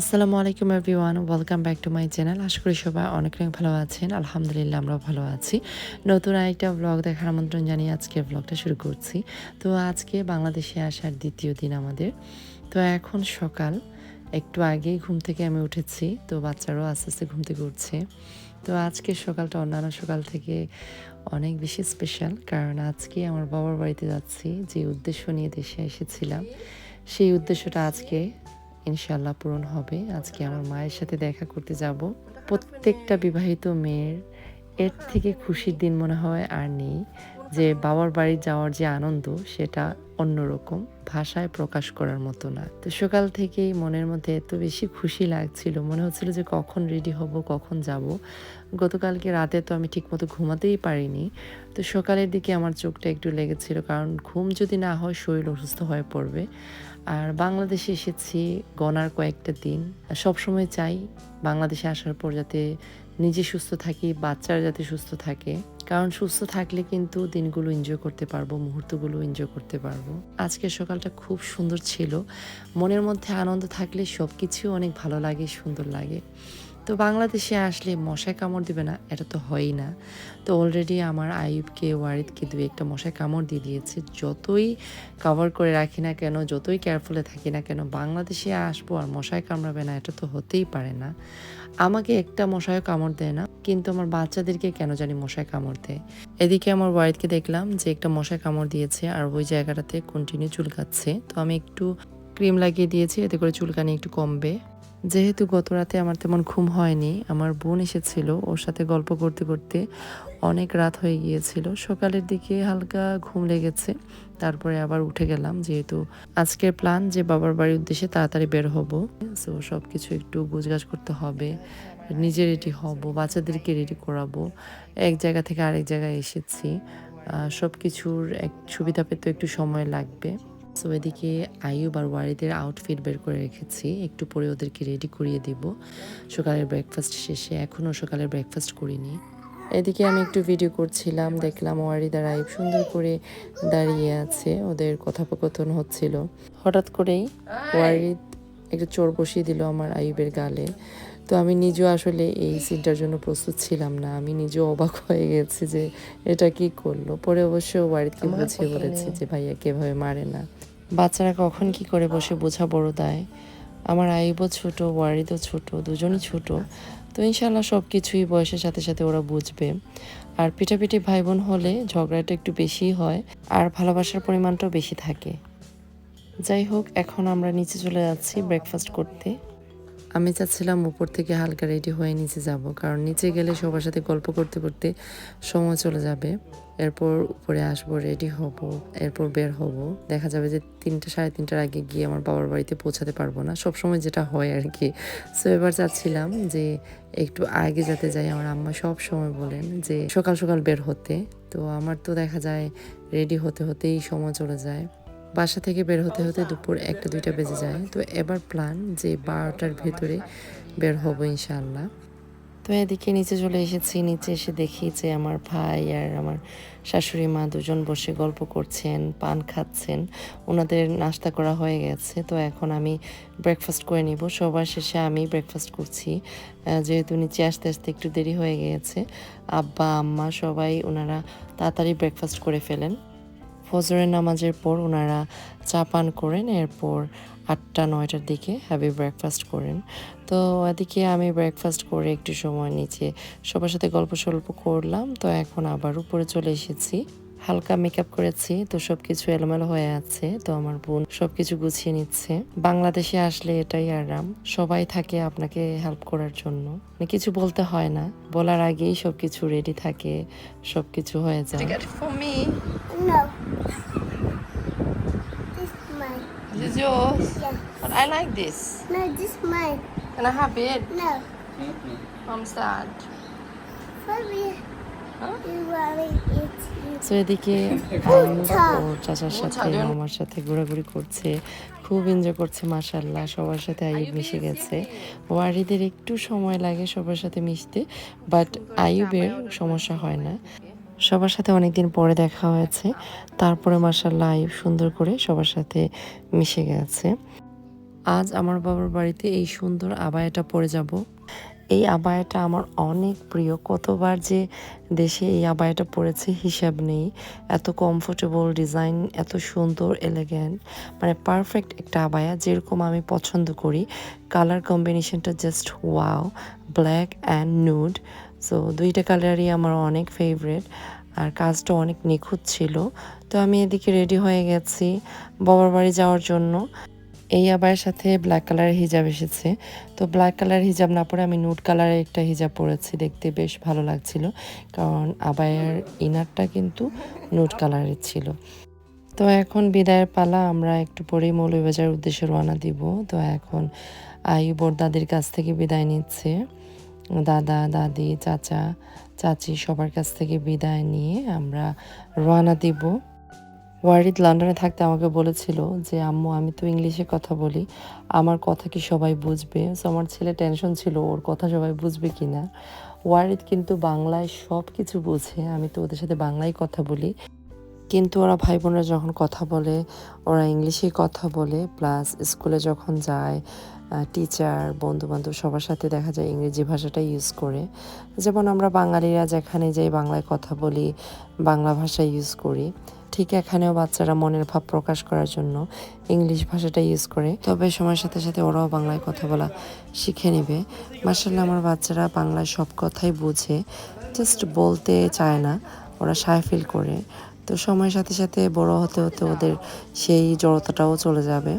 আসসালামু আলাইকুম everyone welcome back to my channel আশা করি সবাই অনেক অনেক ভালো আছেন। আলহামদুলিল্লাহ, আমরাও ভালো আছি। নতুন আরেকটা ব্লগ দেখার আমন্ত্রণ জানিয়ে আজকে ব্লগটা শুরু করছি। তো আজকে বাংলাদেশে আসার দ্বিতীয় দিন আমাদের। তো এখন সকাল। একটু আগেই ঘুম থেকে আমি উঠেছি। তো বাচ্চারাও আস্তে আস্তে ঘুম থেকে উঠছে। তো আজকে সকালটা অন্যান্য সকাল থেকে অনেক বেশি স্পেশাল কারণ আজকে আমার বাবার বাড়িতে যাচ্ছি। যে উদ্দেশ্য নিয়ে দেশে এসেছিলাম, সেই উদ্দেশ্যটা আজকে ইনশাল্লাহ পূরণ হবে। আজকে আমার মায়ের সাথে দেখা করতে যাব। প্রত্যেকটা বিবাহিত মেয়ের এর থেকে খুশির দিন মনে হয় আর নেই। যে বাবার বাড়ি যাওয়ার যে আনন্দ, সেটা অন্যরকম, ভাষায় প্রকাশ করার মতো না। তো সকাল থেকেই মনের মধ্যে এত বেশি খুশি লাগছিল। মনে হচ্ছিল যে কখন রেডি হব, কখন যাব। গতকালকে রাতে তো আমি ঠিকমতো ঘুমাতেই পারিনি। তো সকালের দিকে আমার চোখটা একটু লেগেছিল। কারণ ঘুম যদি না হয়, শরীর অসুস্থ হয়ে পড়বে। আর বাংলাদেশে এসেছি গনার কয়েকটা দিন। সবসময় চাই বাংলাদেশে আসার পর যাতে নিজে সুস্থ থাকি, বাচ্চারা যাতে সুস্থ থাকে। কারণ সুস্থ থাকলে কিন্তু দিনগুলো এনজয় করতে পারব, মুহূর্তগুলো এনজয় করতে পারব। আজকের সকালটা খুব সুন্দর ছিল। মনের মধ্যে আনন্দ থাকলে সব কিছু অনেক ভালো লাগে, সুন্দর লাগে। তো বাংলাদেশে আসলে মশায় কামড় দিবে না, এটা তো হয়ই না। তো অলরেডি আমার আইবকে ওয়ারিদকে দু একটা মশায় কামড় দিয়ে দিয়েছে। যতই কভার করে রাখি না কেন, যতই কেয়ারফুলে থাকি না কেন, বাংলাদেশে আসব আর মশায় কামড়াবে না, এটা তো হতেই পারে না। আমাকে একটা মশায় কামড় দেয় না, কিন্তু আমার বাচ্চাদেরকে কেন জানি মশায় কামড় দেয়। এদিকে আমার ওয়ারিদকে দেখলাম যে একটা মশায় কামড় দিয়েছে আর ওই জায়গাটাতে কন্টিনিউ চুলকাচ্ছে। তো আমি একটু ক্রিম লাগিয়ে দিয়েছি, এতে করে চুলকানি একটু কমবে। যেহেতু গত রাতে আমার তেমন ঘুম হয়নি, আমার বোন এসেছিল, ওর সাথে গল্প করতে করতে অনেক রাত হয়ে গিয়েছিল। সকালের দিকে হালকা ঘুম লেগেছে, তারপরে আবার উঠে গেলাম যেহেতু আজকের প্ল্যান যে বাবার বাড়ির উদ্দেশ্যে তাড়াতাড়ি বের হব। সো সব কিছু একটু গুজগাছ করতে হবে, নিজে রেডি হব, বাচ্চাদেরকে রেডি করাবো। এক জায়গা থেকে আরেক জায়গায় এসেছি সব কিছুর এক সুবিধা পেতে একটু সময় লাগবে। সো এদিকে আয়ুব আর ওয়ারিদের আউটফিট বের করে রেখেছি। একটু পরে ওদেরকে রেডি করিয়ে দিব। সকালের ব্রেকফাস্ট শেষে এখনও সকালের ব্রেকফাস্ট করিনি। এদিকে আমি একটু ভিডিও করছিলাম দেখলাম ওয়ারিদ আর আয়ুব সুন্দর করে দাঁড়িয়ে আছে। ওদের কথোপকথন হচ্ছিল। হঠাৎ করেই ওয়ারিদ একটু চোর বসিয়ে দিল আমার আয়ুবের গালে। তো আমি নিজেও আসলে এই সিনটার জন্য প্রস্তুত ছিলাম না। আমি নিজেও অবাক হয়ে গেছি যে এটা কি করল? পরে অবশ্য ওয়ারিদকে বুঝিয়ে বলেছি যে ভাইয়া কেভাবে মারে না। বাচ্চারা কখন কি করে বসে বোঝা বড় দেয়। আমার আইবও ছোট ওয়ারিদও ছোট দুজনই ছোট। তো ইনশাল্লাহ সব কিছুই বয়সের সাথে সাথে ওরা বুঝবে। আর পিঠাপিঠি ভাই বোন হলে ঝগড়াটা একটু বেশিই হয় আর ভালোবাসার পরিমাণটাও বেশি থাকে। যাই হোক এখন আমরা নিচে চলে যাচ্ছি ব্রেকফাস্ট করতে। আমি চাচ্ছিলাম উপর থেকে হালকা রেডি হয়ে নিচে যাব, কারণ নিচে গেলে সবার সাথে গল্প করতে করতে সময় চলে যাবে। এরপর উপরে আসব রেডি হব, এরপর বের হব। দেখা যাবে যে তিনটা, সাড়ে তিনটার আগে গিয়ে আমার বাবার বাড়িতে পৌঁছাতে পারব না। সব সময় যেটা হয় আর কি। সো এবার চাচ্ছিলাম যে একটু আগে যাতে যাই, আমার আম্মা সব সময় বলেন যে সকাল সকাল বের হতে। তো আমার তো দেখা যায় রেডি হতে হতেই সময় চলে যায়। বাসা থেকে বের হতে হতে দুপুর একটা, দুইটা বেজে যায়। তো এবার প্ল্যান যে বারোটার ভেতরে বের হব ইনশাল্লাহ তো এদিকে নিচে চলে এসেছি। নিচে এসে দেখি যে আমার ভাই আর আমার শাশুড়ি মা দুজন বসে গল্প করছেন, পান খাচ্ছেন। ওনাদের নাস্তা করা হয়ে গেছে। তো এখন আমি ব্রেকফাস্ট করে নিব। সবার শেষে আমি ব্রেকফাস্ট করছি। যেহেতু নিচে আসতে আসতে একটু দেরি হয়ে গিয়েছে আব্বা, আম্মা সবাই ওনারা তাড়াতাড়ি ব্রেকফাস্ট করে ফেলেন। ফজরের নামাজের পর ওনারা চা পান করেন, এরপর আটটা, নয়টার দিকে হ্যাভি ব্রেকফাস্ট করেন। তো ওদিকে আমি ব্রেকফাস্ট করে একটু সময় নিচে সবার সাথে গল্প সল্প করলাম, তো এখন আবার উপরে চলে এসেছি। হালকা মেকআপ করেছি তো সব কিছু এলোমেলো হয়ে আছে তো আমার বোন সব কিছু গুছিয়ে নিচ্ছে বাংলাদেশে আসলে এটাই আরাম সবাই থাকে আপনাকে হেল্প করার জন্য মানে কিছু বলতে হয় না বলার আগেই সব কিছু রেডি থাকে সব কিছু হয়ে যায় No. This mine. This is yours. Yeah. But I like this. No, this mine. Can I have it? No. I'm sad. For তো এদিকে। ওর চাচার সাথে আমার সাথে ঘোরাঘুরি করছে খুব এনজয় করছে মাসাল্লাহ সবার সাথে আইব মিশে গেছে। ওয়ারিদের একটু সময় লাগে সবার সাথে মিশতে বাট আইবের সমস্যা হয় না। সবার সাথে অনেকদিন পরে দেখা হয়েছে তারপরে মাসাল্লাহ আইব সুন্দর করে সবার সাথে মিশে গেছে। আজ আমার বাবার বাড়িতে এই সুন্দর আবায়াটা পরে যাব। এই আবায়াটা আমার অনেক প্রিয়। কতবার যে দেশে এই আবায়াটা পরেছি হিসাব নেই। এত কমফোর্টেবল ডিজাইন এত সুন্দর এলিগ্যান্ট মানে পারফেক্ট একটা আবায়া যেরকম আমি পছন্দ করি। কালার কম্বিনেশনটা just wow black and nude so দুইটা কালারই আমার অনেক ফেভারেট আর কাজটা অনেক নিখুঁত ছিল। তো আমি এদিকে রেডি হয়ে গেছি বাবার বাড়ি যাওয়ার জন্য। এই আবায়ের সাথে ব্ল্যাক কালারের হিজাব এসেছে। তো ব্ল্যাক কালার হিজাব না পরে আমি নুট কালারের একটা হিজাব পরেছি, দেখতে বেশ ভালো লাগছিল। কারণ আবায়ের ইনারটা কিন্তু নুট কালারের ছিল। তো এখন বিদায়ের পালা, আমরা একটু পরেই মৌলভীবাজার উদ্দেশ্যে রওনা দিব। তো এখন আয়ুবর দাদির কাছ থেকে বিদায় নিচ্ছে। দাদা, দাদি, চাচা, চাচি সবার কাছ থেকে বিদায় নিয়ে আমরা রওনা দিব। ওয়ারিদ লন্ডনে থাকতে আমাকে বলেছিল যে, আম্মু, আমি তো ইংলিশে কথা বলি। আমার কথা কি সবাই বুঝবে? সো আমার ছেলে টেনশন ছিল, ওর কথা সবাই বুঝবে কি না ওয়ারিদ কিন্তু বাংলায় সব কিছু বোঝে, আমি তো ওদের সাথে বাংলায় কথা বলি। কিন্তু ওরা ভাই বোনরা যখন কথা বলে, ওরা ইংলিশেই কথা বলে প্লাস স্কুলে যখন যায় টিচার বন্ধু বান্ধব সবার সাথে দেখা যায়, ইংরেজি ভাষাটা ইউজ করে। যেমন আমরা বাঙালিরা যেখানে যাই বাংলায় কথা বলি, বাংলা ভাষা ইউজ করি। ঠিক এখানেও বাচ্চারা মনের ভাব প্রকাশ করার জন্য ইংলিশ ভাষাটা ইউজ করে। তবে সময়ের সাথে সাথে ওরাও বাংলায় কথা বলা শিখে নেবে। মার্শাল্লাহ আমার বাচ্চারা বাংলায় সব কথাই বুঝে। জাস্ট বলতে চায় না, ওরা সায় ফিল করে। তো সময়ের সাথে সাথে বড় হতে হতে ওদের সেই জড়তাটাও চলে যাবে।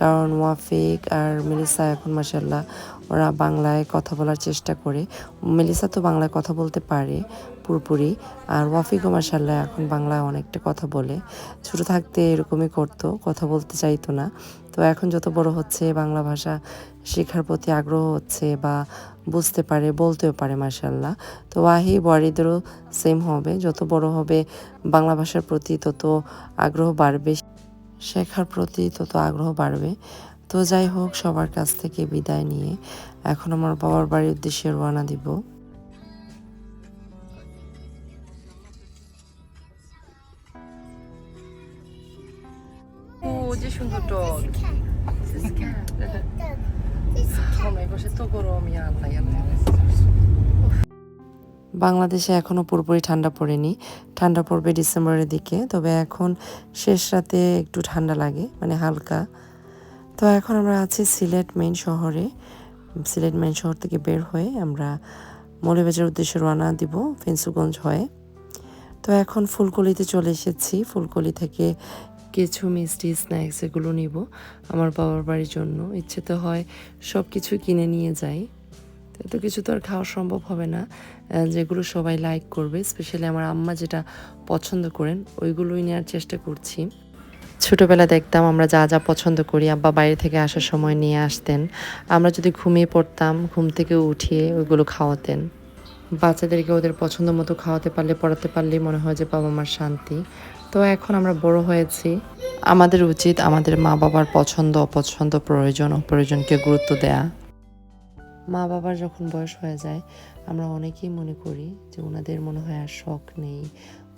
কারণ ওয়াফিক আর মেলিসা এখন মাসাল্লাহ ওরা বাংলায় কথা বলার চেষ্টা করে। মেলিসা তো বাংলায় কথা বলতে পারে পুরোপুরি। আর ওয়াফিকও মাসাল্লাহ এখন বাংলায় অনেকটা কথা বলে। ছোটো থাকতে এরকমই করতো, কথা বলতে চাইতো না। তো এখন যত বড় হচ্ছে, বাংলা ভাষা শেখার প্রতি আগ্রহ হচ্ছে বা বুঝতে পারে, বলতেও পারে মাসাল্লাহ তো ওয়াহি ওয়ারিদেরও সেম হবে। যত বড় হবে, বাংলা ভাষার প্রতি তত আগ্রহ বাড়বে। শেখার প্রতি তত আগ্রহ বাড়বে। তো যাই হোক, সবার কাছ থেকে বিদায় নিয়ে এখন আমার বাবার বাড়ির উদ্দেশ্যে রওনা দিব। গরম বাংলাদেশে এখনও পুরোপুরি ঠান্ডা পড়েনি। ঠান্ডা পড়বে ডিসেম্বরের দিকে, তবে এখন শেষ রাতে একটু ঠান্ডা লাগে মানে হালকা। তো এখন আমরা আছি সিলেট মেইন শহরে। সিলেট মেইন শহর থেকে বের হয়ে আমরা মৌলভীবাজার উদ্দেশ্যে রওনা দিব ফেন্সুগঞ্জ হয়ে। তো এখন ফুলকলিতে চলে এসেছি। ফুলকলি থেকে কিছু মিষ্টি স্ন্যাক্স এগুলো নিব। আমার বাবার বাড়ির জন্য। ইচ্ছে তো হয় সব কিছু কিনে নিয়ে যাই। এত কিছু তো আর খাওয়া সম্ভব হবে না। যেগুলো সবাই লাইক করবে স্পেশালি আমার আম্মা যেটা পছন্দ করেন, ওইগুলোই নেওয়ার চেষ্টা করছি। ছোটোবেলা দেখতাম আমরা যা যা পছন্দ করি, আব্বা বাইরে থেকে আসার সময় নিয়ে আসতেন। আমরা যদি ঘুমিয়ে পড়তাম, ঘুম থেকে উঠিয়ে ওইগুলো খাওয়াতেন। বাচ্চাদেরকে ওদের পছন্দ মতো খাওয়াতে পারলে, পড়াতে পারলেই মনে হয় যে বাবা মার শান্তি। তো এখন আমরা বড় হয়েছি। আমাদের উচিত আমাদের মা বাবার পছন্দ, অপছন্দ, প্রয়োজন, অপ্রয়োজনকে গুরুত্ব দেয়া। মা বাবার যখন বয়স হয়ে যায়, আমরা অনেকেই মনে করি যে ওনাদের মনে হয় আর শখ নেই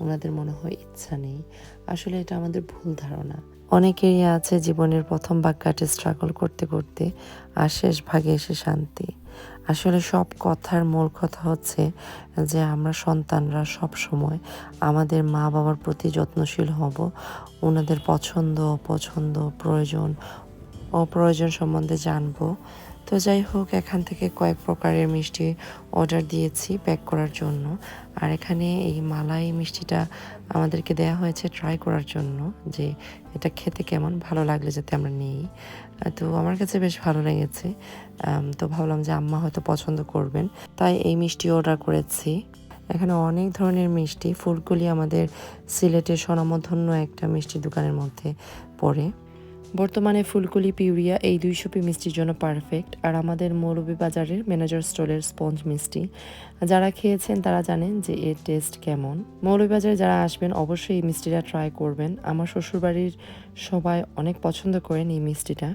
ওনাদের মনে হয় ইচ্ছা নেই। আসলে এটা আমাদের ভুল ধারণা। অনেকেরই আছে জীবনের প্রথম কাটে স্ট্রাগল করতে করতে আর শেষ ভাগে এসে শান্তি। আসলে সব কথার মূল কথা হচ্ছে যে আমরা সন্তানরা সব সময় আমাদের মা বাবার প্রতি যত্নশীল হব, ওনাদের পছন্দ, অপছন্দ, প্রয়োজন, অপ্রয়োজন সম্বন্ধে জানব। তো যাই হোক, এখান থেকে কয়েক প্রকারের মিষ্টি অর্ডার দিয়েছি প্যাক করার জন্য। আর এখানে এই মালাই মিষ্টিটা আমাদেরকে দেয়া হয়েছে ট্রাই করার জন্য, যে এটা খেতে কেমন ভালো লাগলে যাতে আমরা নিই। তো আমার কাছে বেশ ভালো লেগেছে। তো ভাবলাম যে আম্মা হয়তো পছন্দ করবেন। তাই এই মিষ্টি অর্ডার করেছি। এখানে অনেক ধরনের মিষ্টি। ফুলগুলি আমাদের সিলেটের স্বনামধন্য একটা মিষ্টি দোকানের মধ্যে পড়ে। বর্তমানে ফুলকলি পিউরিয়া এই দুইশো পি মিষ্টির জন্য পারফেক্ট আর আমাদের মৌলভীবাজারের ম্যানেজার স্টলের স্পঞ্জ মিষ্টি। যারা খেয়েছেন তারা জানেন যে এর টেস্ট কেমন। মৌলভীবাজারে যারা আসবেন অবশ্যই এই মিষ্টিটা ট্রাই করবেন। আমার শ্বশুরবাড়ির সবাই অনেক পছন্দ করেন এই মিষ্টিটা।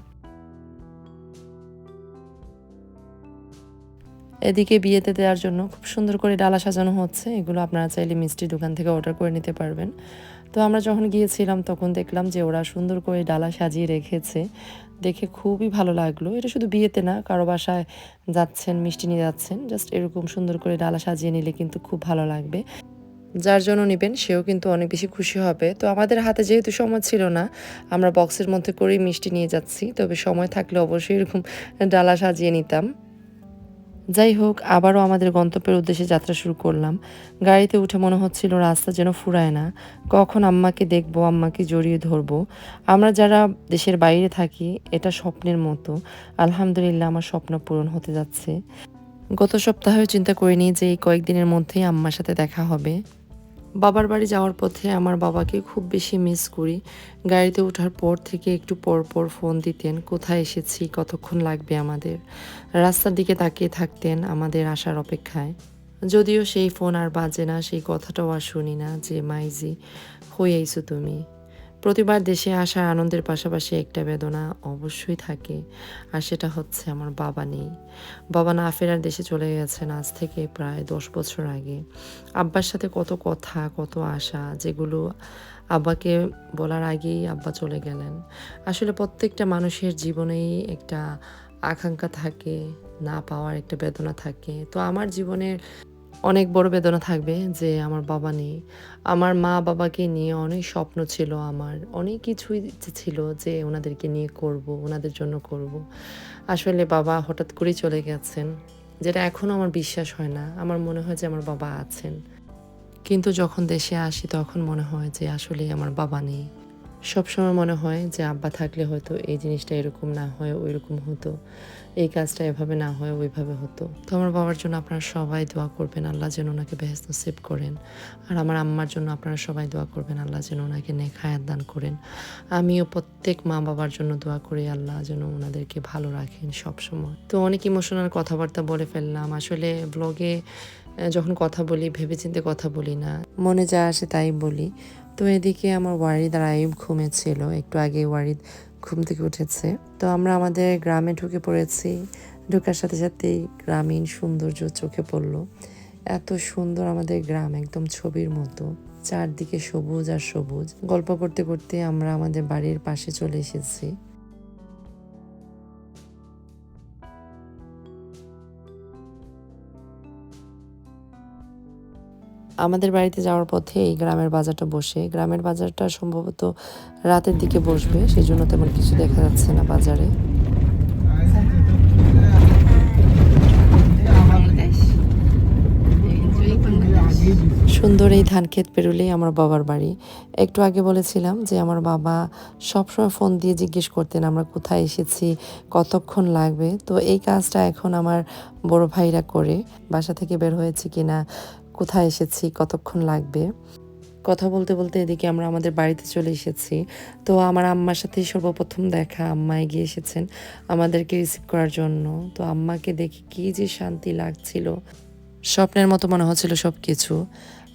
এদিকে বিয়েতে দেওয়ার জন্য খুব সুন্দর করে ডালা সাজানো হচ্ছে। এগুলো আপনারা চাইলে মিষ্টি দোকান থেকে অর্ডার করে নিতে পারবেন। তো আমরা যখন গিয়েছিলাম তখন দেখলাম যে ওরা সুন্দর করে ডালা সাজিয়ে রেখেছে। দেখে খুবই ভালো লাগল। এটা শুধু বিয়েতে না, কারও বাসায় যাচ্ছেন, মিষ্টি নিয়ে যাচ্ছেন জাস্ট এরকম সুন্দর করে ডালা সাজিয়ে নিলে কিন্তু খুব ভালো লাগবে। যার জন্য নেবেন, সেও কিন্তু অনেক বেশি খুশি হবে। তো আমাদের হাতে যেহেতু সময় ছিল না, আমরা বক্সের মধ্যে করেই মিষ্টি নিয়ে যাচ্ছি। তবে সময় থাকলে অবশ্যই এরকম ডালা সাজিয়ে নিতাম। যাই হোক, আবারও আমাদের গন্তব্যের উদ্দেশ্যে যাত্রা শুরু করলাম। গাড়িতে উঠে মনে হচ্ছিল রাস্তা যেন ফুরায় না। কখন আম্মাকে দেখব, আম্মাকে জড়িয়ে ধরব? আমরা যারা দেশের বাইরে থাকি, এটা স্বপ্নের মতো। আলহামদুলিল্লাহ, আমার স্বপ্ন পূরণ হতে যাচ্ছে। গত সপ্তাহেও চিন্তা করিনি যে এই কয়েকদিনের মধ্যেই আম্মার সাথে দেখা হবে। বাবার বাড়ি যাওয়ার পথে আমার বাবাকে খুব বেশি মিস করি। গাড়িতে ওঠার পর থেকে একটু পর পর ফোন দিতেন, কোথায় এসেছি, কতক্ষণ লাগবে আমাদের? রাস্তার দিকে তাকিয়ে থাকতেন আমাদের আসার অপেক্ষায়। যদিও সেই ফোন আর বাজে না, সেই কথাটাও আর শুনি না যে, মাইজি হয়েইছো তুমি। প্রতিবার দেশে আসার আনন্দের পাশাপাশি একটা বেদনা অবশ্যই থাকে। আর সেটা হচ্ছে আমার বাবা নেই। বাবা না ফেরার দেশে চলে গেছেন আজ থেকে প্রায় দশ বছর আগে। আব্বার সাথে কত কথা, কত আশা, যেগুলো আব্বাকে বলার আগেই আব্বা চলে গেলেন। আসলে প্রত্যেকটা মানুষের জীবনেই একটা আকাঙ্ক্ষা থাকে, না পাওয়ার একটা বেদনা থাকে। তো আমার জীবনের অনেক বড় বেদনা থাকবে যে আমার বাবা নেই। আমার মা বাবাকে নিয়ে অনেক স্বপ্ন ছিল আমার। অনেক কিছুই ছিল যে ওনাদেরকে নিয়ে করব, ওনাদের জন্য করব। আসলে বাবা হঠাৎ করেই চলে গেছেন, যেটা এখনও আমার বিশ্বাস হয় না। আমার মনে হয় যে আমার বাবা আছেন। কিন্তু যখন দেশে আসি তখন মনে হয় যে আসলে আমার বাবা নেই। সবসময় মনে হয় যে আব্বা থাকলে হয়তো এই জিনিসটা এরকম না হয় ওই রকম হতো। এই কাজটা এভাবে না হয়, ওইভাবে হতো। তো আমার বাবার জন্য আপনারা সবাই দোয়া করবেন, আল্লাহ যেন ওনাকে বেহেস্ত সেভ করেন। আর আমার আম্মার জন্য আপনারা সবাই দোয়া করবেন, আল্লাহ যেন ওনাকে নেখায়াত দান করেন। আমিও প্রত্যেক মা বাবার জন্য দোয়া করি, আল্লাহ যেন ওনাদেরকে ভালো রাখেন সব সময় তো অনেক ইমোশনাল কথাবার্তা বলে ফেললাম। আসলে ব্লগে যখন কথা বলি ভেবে ভেবেচিন্তে কথা বলি না। মনে যা আসে তাই বলি। তো এদিকে আমার ওয়ারিদ আর আইব ঘুমেছিল, একটু আগে ওয়ারিদ ঘুম থেকে উঠেছে। তো আমরা আমাদের গ্রামে ঢুকে পড়েছি। ঢুকার সাথে সাথেই গ্রামীণ সৌন্দর্য চোখে পড়ল। এত সুন্দর আমাদের গ্রাম, একদম ছবির মতো। চারদিকে সবুজ আর সবুজ। গল্প করতে করতে আমরা আমাদের বাড়ির পাশে চলে এসেছি। আমাদের বাড়িতে যাওয়ার পথে এই গ্রামের বাজারটা বসে। গ্রামের বাজারটা সম্ভবত রাতের দিকে বসবে সেই জন্য তেমন কিছু দেখা যাচ্ছে না বাজারে। সুন্দর এই ধান ক্ষেত পেরোলেই আমার বাবার বাড়ি। একটু আগে বলেছিলাম যে আমার বাবা সবসময় ফোন দিয়ে জিজ্ঞেস করতেন, আমরা কোথায় এসেছি? কতক্ষণ লাগবে? তো এই কাজটা এখন আমার বড় ভাইরা করে, বাসা থেকে বের হয়েছে কিনা কোথায় এসেছি, কতক্ষণ লাগবে? কথা বলতে বলতে এদিকে আমরা আমাদের বাড়িতে চলে এসেছি। তো আমার আম্মার সাথে সর্বপ্রথম দেখা, আম্মা এগিয়ে এসেছেন আমাদেরকে রিসিভ করার জন্য। তো আম্মাকে দেখে কি যে শান্তি লাগছিল। স্বপ্নের মতো মনে হচ্ছিল সব কিছু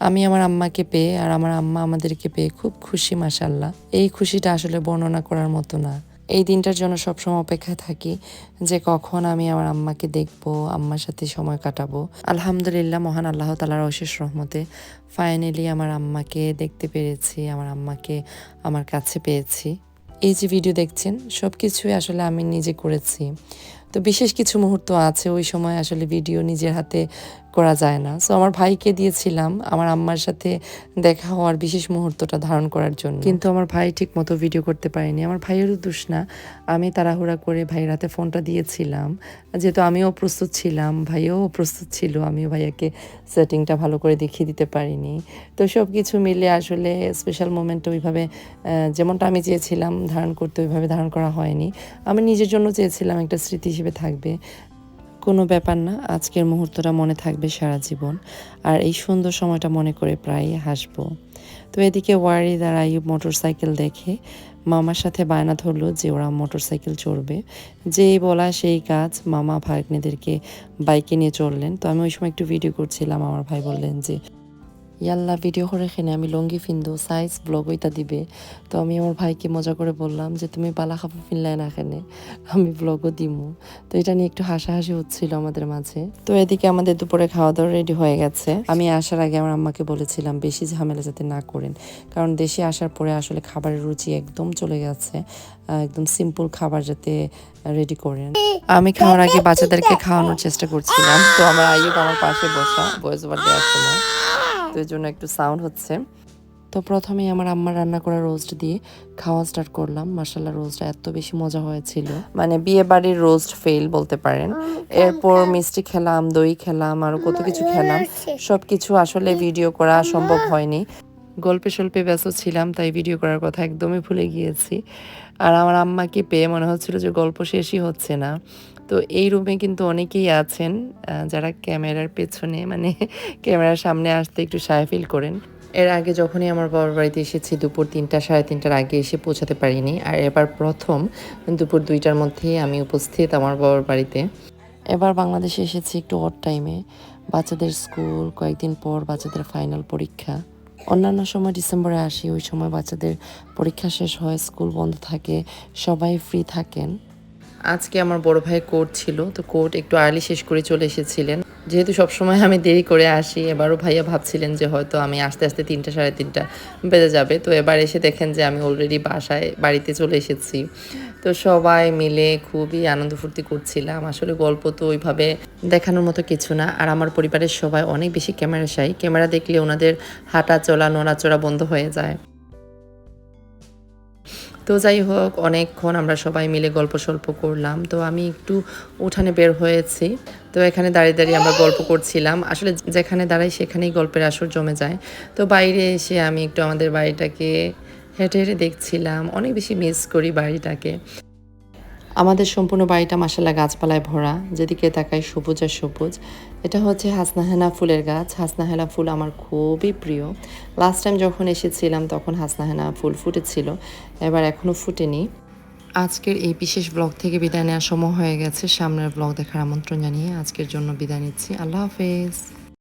আমি আমার আম্মাকে পেয়ে আর আমার আম্মা আমাদেরকে পেয়ে খুব খুশি মাসাল্লাহ এই খুশিটা আসলে বর্ণনা করার মতো না। এই দিনটার জন্য সবসময় অপেক্ষায় থাকি যে কখন আমি আমার আম্মাকে দেখব, আম্মার সাথে সময় কাটাবো। আলহামদুলিল্লাহ, মহান আল্লাহ তালার অশেষ রহমতে ফাইনালি আমার আম্মাকে দেখতে পেরেছি, আমার আম্মাকে আমার কাছে পেয়েছি। এই যে ভিডিও দেখছেন সব কিছুই আসলে আমি নিজে করেছি। তো বিশেষ কিছু মুহূর্ত আছে, ওই সময় আসলে ভিডিও নিজের হাতে করা যায় না। সো আমার ভাইকে দিয়েছিলাম আমার আম্মার সাথে দেখা হওয়ার বিশেষ মুহূর্তটা ধারণ করার জন্য। কিন্তু আমার ভাই ঠিক মতো ভিডিও করতে পারেনি। আমার ভাইয়েরও দোষ না। আমি তাড়াহুড়া করে ভাইয়ের হাতে ফোনটা দিয়েছিলাম। যেহেতু আমিও প্রস্তুত ছিলাম, ভাইও প্রস্তুত ছিল, আমিও ভাইয়াকে সেটিংটা ভালো করে দেখিয়ে দিতে পারিনি। তো সব কিছু মিলে আসলে স্পেশাল মোমেন্টটা ওইভাবে যেমনটা আমি চেয়েছিলাম ধারণ করতে, ওইভাবে ধারণ করা হয়নি। আমি নিজের জন্য চেয়েছিলাম একটা স্মৃতি হিসেবে থাকবে। কোনো ব্যাপার না, আজকের মুহূর্তটা মনে থাকবে সারা জীবন। আর এই সুন্দর সময়টা মনে করে প্রায় হাসব। তো এদিকে ওয়ারি আর আইয়ুব মোটর সাইকেল দেখে। মামার সাথে বায়না ধরলো যে ওরা মোটরসাইকেল চড়বে। যেই বলা সেই কাজ মামা ভাগ্নেদেরকে বাইকে নিয়ে চললেন তো আমি ওই সময় একটু ভিডিও করছিলাম, আমার ভাই বললেন যে ইয়াল্লা ভিডিও করে খেনে আমি লঙ্গি ফিন্দু সাইজ ব্লগ ওইটা দিবে। তো আমি আমার ভাইকে মজা করে বললাম যে, তুমি বালা খাপা ফিনলাই না খেনে, আমি ব্লগও দিমু। তো এটা নিয়ে একটু হাসাহাসি হচ্ছিল আমাদের মাঝে। তো এদিকে আমাদের দুপুরে খাওয়া দাওয়া রেডি হয়ে গেছে। আমি আসার আগে আমার আম্মাকে বলেছিলাম, বেশি ঝামেলা যাতে না করেন। কারণ দেশে আসার পরে আসলে খাবারের রুচি একদম চলে গেছে। একদম সিম্পল খাবার যাতে রেডি করেন। আমি খাওয়ার আগে বাচ্চাদেরকে খাওয়ানোর চেষ্টা করছিলাম। তো আমার আইয়ুব আমার পাশে বসা বয়স দেওয়ার সময়। তো এর জন্য একটু সাউন্ড হচ্ছে। তো প্রথমেই আমার আম্মা রান্না করা রোস্ট দিয়ে খাওয়া স্টার্ট করলাম। মাসাল্লাহ রোস্টটা এত বেশি মজা হয়েছিল। মানে বিয়ে বাড়ির রোস্ট ফেল বলতে পারেন। এরপর মিষ্টি খেলাম দই খেলাম আরও কত কিছু খেলাম। সব কিছু আসলে ভিডিও করা সম্ভব হয়নি। গল্পে স্বল্পে ব্যস্ত ছিলাম, তাই ভিডিও করার কথা একদমই ভুলে গিয়েছি। আর আমার আম্মাকে পেয়ে মনে হচ্ছিল যে গল্প শেষই হচ্ছে না। তো এই রুমে কিন্তু অনেকেই আছেন যারা ক্যামেরার পেছনে মানে ক্যামেরার সামনে আসতে একটু সায় ফিল করেন। এর আগে যখনই আমার বাবার বাড়িতে এসেছি, দুপুর তিনটা, সাড়ে তিনটার আগে এসে পৌঁছাতে পারিনি। আর এবার প্রথম দুপুর দুইটার মধ্যেই আমি উপস্থিত আমার বাবার বাড়িতে। এবার বাংলাদেশে এসেছি একটু অড টাইমে বাচ্চাদের স্কুল কয়েকদিন পর বাচ্চাদের ফাইনাল পরীক্ষা। অন্যান্য সময় ডিসেম্বরে আসি, ওই সময় বাচ্চাদের পরীক্ষা শেষ হয়, স্কুল বন্ধ থাকে, সবাই ফ্রি থাকেন। আজকে আমার বড় ভাই কোর্ট ছিল, তো কোর্ট একটু আর্লি শেষ করে চলে এসেছিলেন। যেহেতু সবসময় আমি দেরি করে আসি, এবারও ভাইয়া ভাবছিলেন যে হয়তো আমি আস্তে আস্তে তিনটা, সাড়ে তিনটা বেজে যাবে। তো এবার এসে দেখেন যে আমি অলরেডি বাসায়, বাড়িতে চলে এসেছি। তো সবাই মিলে খুবই আনন্দ ফুর্তি করছিলাম। আসলে গল্প তো ওইভাবে দেখানোর মতো কিছু না। আর আমার পরিবারের সবাই অনেক বেশি ক্যামেরা সাই ক্যামেরা দেখলে ওনাদের হাঁটা চলা, নড়াচড়া বন্ধ হয়ে যায়। তো যাই হোক, অনেকক্ষণ আমরা সবাই মিলে গল্প সল্প করলাম। তো আমি একটু উঠানে বের হয়েছি। তো এখানে দাঁড়িয়ে দাঁড়িয়ে আমরা গল্প করছিলাম। আসলে যেখানে দাঁড়াই সেখানেই গল্পের আসর জমে যায়। তো বাইরে এসে আমি একটু আমাদের বাড়িটাকে হেঁটে হেঁটে দেখছিলাম। অনেক বেশি মিস করি বাড়িটাকে। আমাদের সম্পূর্ণ বাড়িটা মাসাল্লাহ গাছপালায় ভরা, যেদিকে তাকাই সবুজ আর সবুজ। এটা হচ্ছে হাসনাহেনা ফুলের গাছ। হাসনাহেনা ফুল আমার খুবই প্রিয়। লাস্ট টাইম যখন এসেছিলাম তখন হাসনাহেনা ফুল ফুটেছিল, এবার এখনও ফুটেনি। আজকের এই বিশেষ ব্লগ থেকে বিদায় নেওয়ার সময় হয়ে গেছে। সামনের ব্লগ দেখার আমন্ত্রণ জানিয়ে আজকের জন্য বিদায় নিচ্ছি। আল্লাহ হাফেজ।